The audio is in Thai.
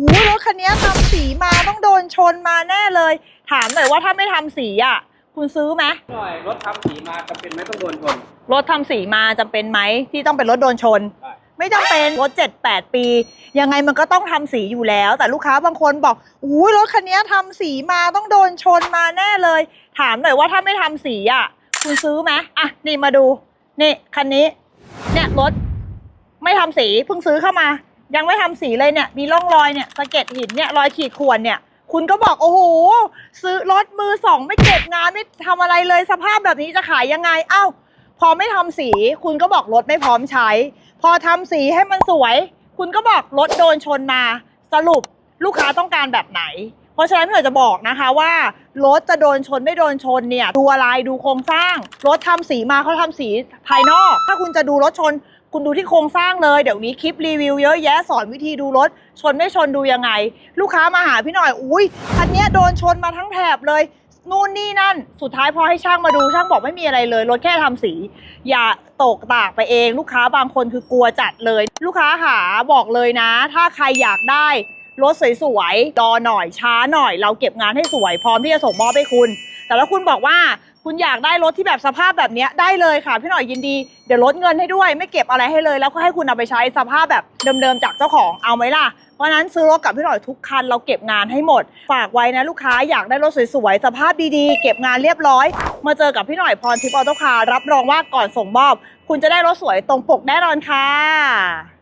อุ้ยรถคันนี้ทำสีมาต้องโดนชนมาแน่เลย ถามหน่อยว่าถ้าไม่ทำสีอะ คุณซื้อไหมหน่อยรถทำสีมาจำเป็นไหมต้องโดนชน รถทำสีมาจำเป็นไหมที่ต้องเป็นรถโดนชนใช่ไม่จำเป็นรถ7 8 ปี ยังไงมันก็ต้องทำสีอยู่แล้ว แต่ลูกค้าบางคนบอกอุ้ยรถคันนี้ทำสีมาต้องโดนชนมาแน่เลย ถามหน่อยว่าถ้าไม่ทำสีอะ คุณซื้อไหมอะนี่มาดูนี่คันนี้ เนี่ยรถไม่ทำสีเพิ่งซื้อเข้ามา ยังไม่ทำสีเลยเนี่ย มีร่องรอยเนี่ยสะเก็ดหินเนี่ยรอยขีดข่วนเนี่ย คุณก็บอกโอ้โหซื้อรถมือสองไม่เก็บงานไม่ทำอะไรเลยสภาพแบบนี้จะขายยังไงเอ้า พอไม่ทำสี คุณก็บอกรถไม่พร้อมใช้ พอทำสีให้มันสวย คุณก็บอกรถโดนชนมาสรุปลูกค้าต้องการแบบไหน เพราะฉะนั้นพี่หน่อยจะบอกนะคะว่ารถจะโดนชนไม่โดนชนเนี่ยดูอะไรดูโครงสร้าง รถทำสีมาเขาทำสีภายนอก ถ้าคุณจะดูรถชน คุณดูที่โครงสร้างเลยเดี๋ยวนี้คลิปรีวิวเยอะแยะสอนวิธีดูรถ ชนไม่ชนดูยังไง ลูกค้ามาหาพี่หน่อยอุ้ยคันนี้โดนชนมาทั้งแถบเลยนู่นนี่นั่นสุดท้ายพอให้ช่างมาดูช่างบอกไม่มีอะไรเลยรถแค่ทำสี อย่าตกตากไปเอง ลูกค้าบางคนคือกลัวจัดเลย ลูกค้าหาบอกเลยนะ ถ้าใครอยากได้รถสวยๆรอหน่อยช้าหน่อย เราเก็บงานให้สวยพร้อมที่จะส่งมอบให้คุณ แต่ถ้าคุณบอกว่า คุณอยากได้รถที่แบบสภาพแบบเนี้ยได้เลยค่ะพี่หน่อยยินดี เดี๋ยวลดเงินให้ด้วย ไม่เก็บอะไรให้เลย แล้วก็ให้คุณเอาไปใช้สภาพแบบเดิมๆจากเจ้าของเอาไหมล่ะ เพราะฉะนั้นซื้อรถกับพี่หน่อยทุกคันเราเก็บงานให้หมด ฝากไว้นะลูกค้าอยากได้รถสวยๆสภาพดีๆ เก็บงานเรียบร้อย มาเจอกับพี่หน่อยพรทิพย์ออโต้คาร์รับรองว่าก่อนส่งมอบ คุณจะได้รถสวยตรงปกแน่นอนค่ะ